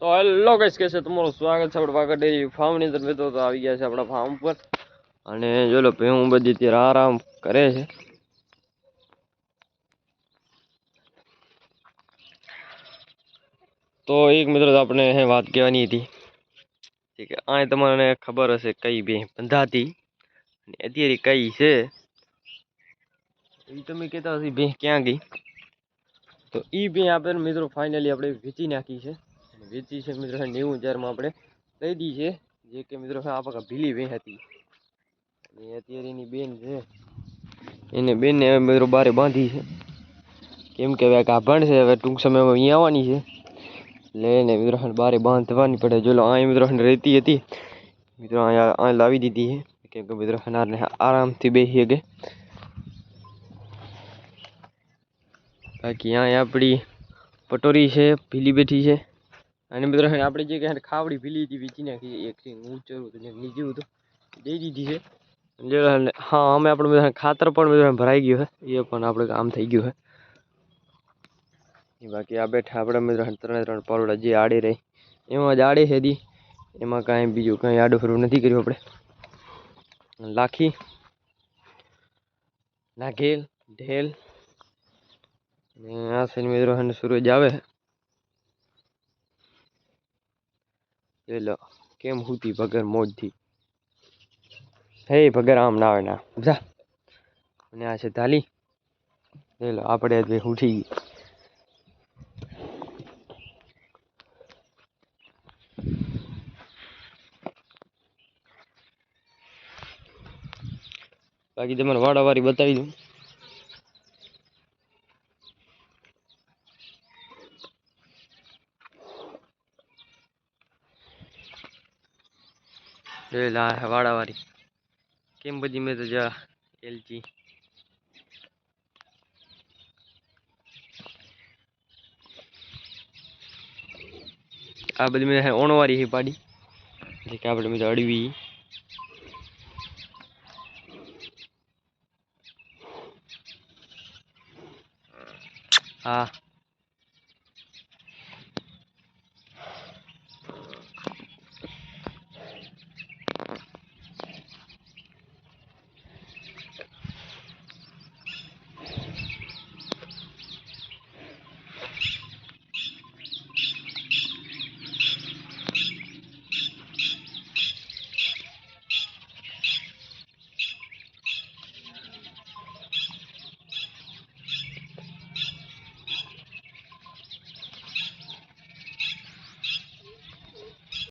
તો હેલો કઈ કે છે? તમારું સ્વાગત છે આપણે વાગડ ડેરી ફાર્મની અંદર. મિત્રો, તો આવી ગયા છે આપણા ફાર્મ પર. અને જો લો ભેહું બધી અત્યારે આરામ કરે છે. તો એક મિત્રો આપણે વાત કહેવાની હતી. કે આ તમને ખબર હશે કઈ બે બંધાતી. અત્યારે કઈ છે? એ તમે કહેતા હશે બે ક્યાં ગઈ? તો એ બે આપણે મિત્રો ફાઇનલી આપણે વેચી નાખી છે. વેચી છે મિત્રો નેવું હજારમાં આપણે લઈ દી છે, જે કે મિત્રો આ પાકા ભીલી વે હતી અને અત્યારે એની બેન છે. એને બેનને હવે મિત્રો બારે બાંધી છે. કેમ કે હવે ગાભણ છે, હવે ટૂંક સમયમાં અહીં આવવાની છે. એટલે એને મિત્રો બારે બાંધવાની પડે. જો અહીં મિત્રો રહેતી હતી. મિત્રો અહીંયા અહીં લાવી દીધી છે. કેમ કે મિત્રો હનારને આરામથી બેસી શકે. બાકી અહીંયા આપણી પટોરી છે, ભીલી બેઠી છે. અને મિત્રો આપણે જે કે ખાવડી ભીલી હતી વેચી નાખી એક હું ઊંચું હતું નીચે હતું દઈ દીધી છે. હા, અમે આપણે બધા ખાતર પણ બધા ભરાઈ ગયું છે. એ પણ આપણે કામ થઈ ગયું છે. બાકી આ બેઠા આપણે મિત્રો ત્રણે ત્રણ પરોડા જે આડે રહી, એમાં જ આડે છે એમાં કાંઈ બીજું કાંઈ આડું ફરવું નથી કર્યું આપણે. લાખી, નાઘેલ, ઢેલ. આ સૈન મિત્રો સૂરજ આવે એ લો કેમ હુતી ભગર મોજથી? હે ભગર આમ ના આવે ના જા. અને આ છે એ લો આપણે જ ઉઠી ગઈ. બાકી તમારે વાડાવાળી બતાવી દઉં એ લા વાડાવાળી કેમ બધી મેં તો જા એલચી આ બધી મેં ઓણવારી હી પાડી. જે કે આપણે મેં અડવી. હા.